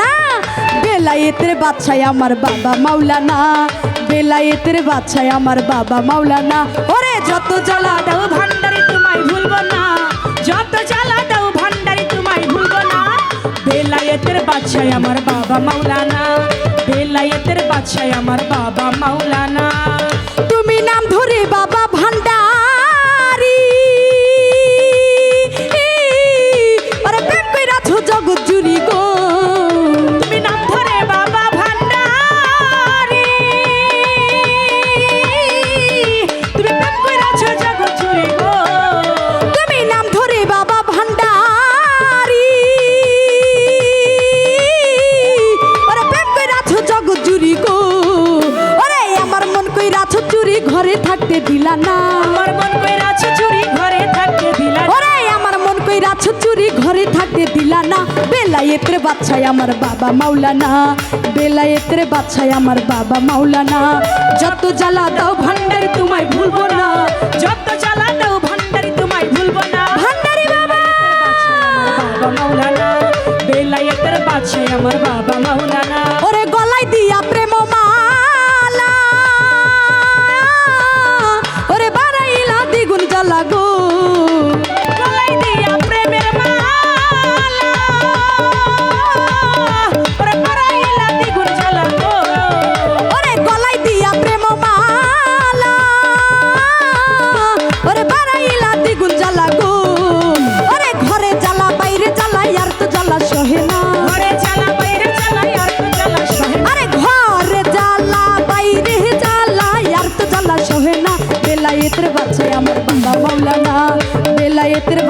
না, বেলায়েতের বাচ্চায় আমার বাবা মাওলানা, বেলায়েতের বাচ্চায় আমার বাবা মাওলানা। ওরে যত জ্বালা দাও ভান্ডারি তোমায় ভুলবো না, যত জ্বালা দাও ভান্ডারি তোমায় ভুলবো না। বেলায়েতের বাদশায় আমার বাবা মাওলানা, বেলায়েতের বাদশায় আমার বাবা মাওলানা। তুমি নাম ধরে বাবা কইরাছো চুরি ঘরে থাকতে দিলা না। আমার মন কইরাছো চুরি ঘরে থাকতে দিলা ওরে আমার মন কইরাছো চুরি ঘরে থাকতে দিলা না। বেলায়েতের বাচ্চায় আমার বাবা মাওলানা। বেলায়েতের বাচ্চায় আমার বাবা মাওলানা। যত জ্বালা দাও ভান্ডার তোমায় ভুলবো না। যত জ্বালা দাও ভান্ডারি তোমায় ভুলবো না। ভান্ডারি বাবা! বাবা মাওলানা বেলায়েতের বাদশাহ আমার বাবা মাওলানা। ওরে গলায় দিয়া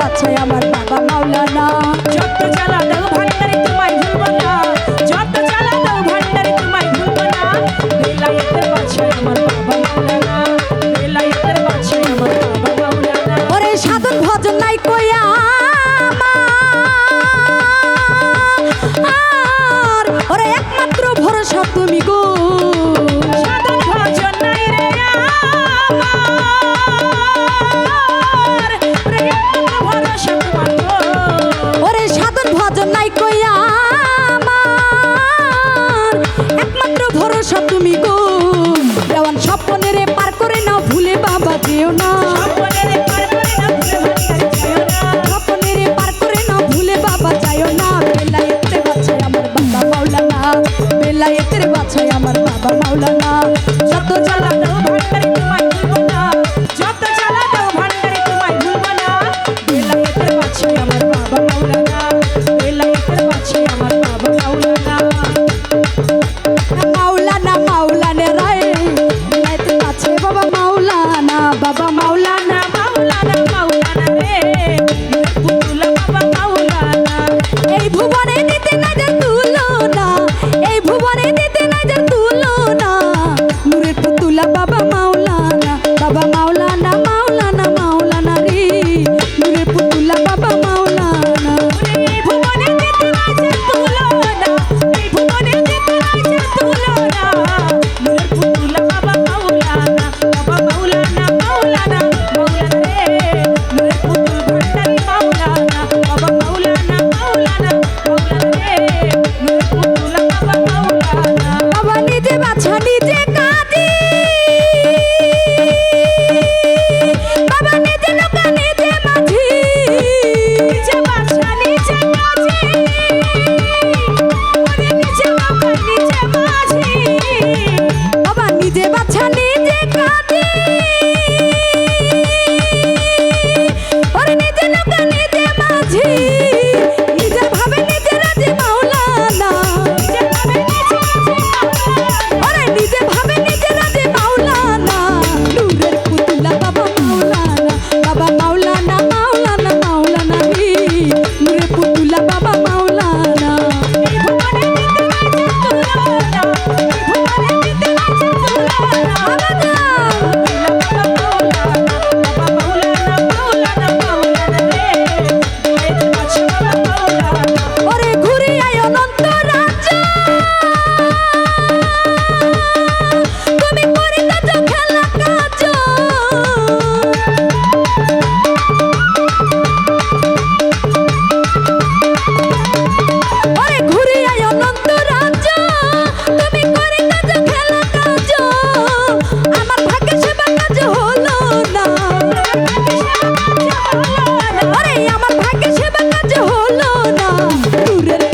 বাচ্চায় আমার বাবা মাওলানা। যত জ্বালা দাও ভান্ডারি তোমায় ভুলবো না। আমার বাবা মাওলানা। যত জ্বালা দাও ভান্ডারে তোমায় ভুলবো না। যত জ্বালা দাও ভান্ডারে তোমায় ভুলবো না। বেলায়েতের বাছি আমার বাবা মাওলানা। বেলায়েতের বাছি আমার বাবা মাওলানা। মাওলানা, মাওলানে রায়। এই ভুবনে দিতে না Música আগে সেবা কাজ হলো না। দূরের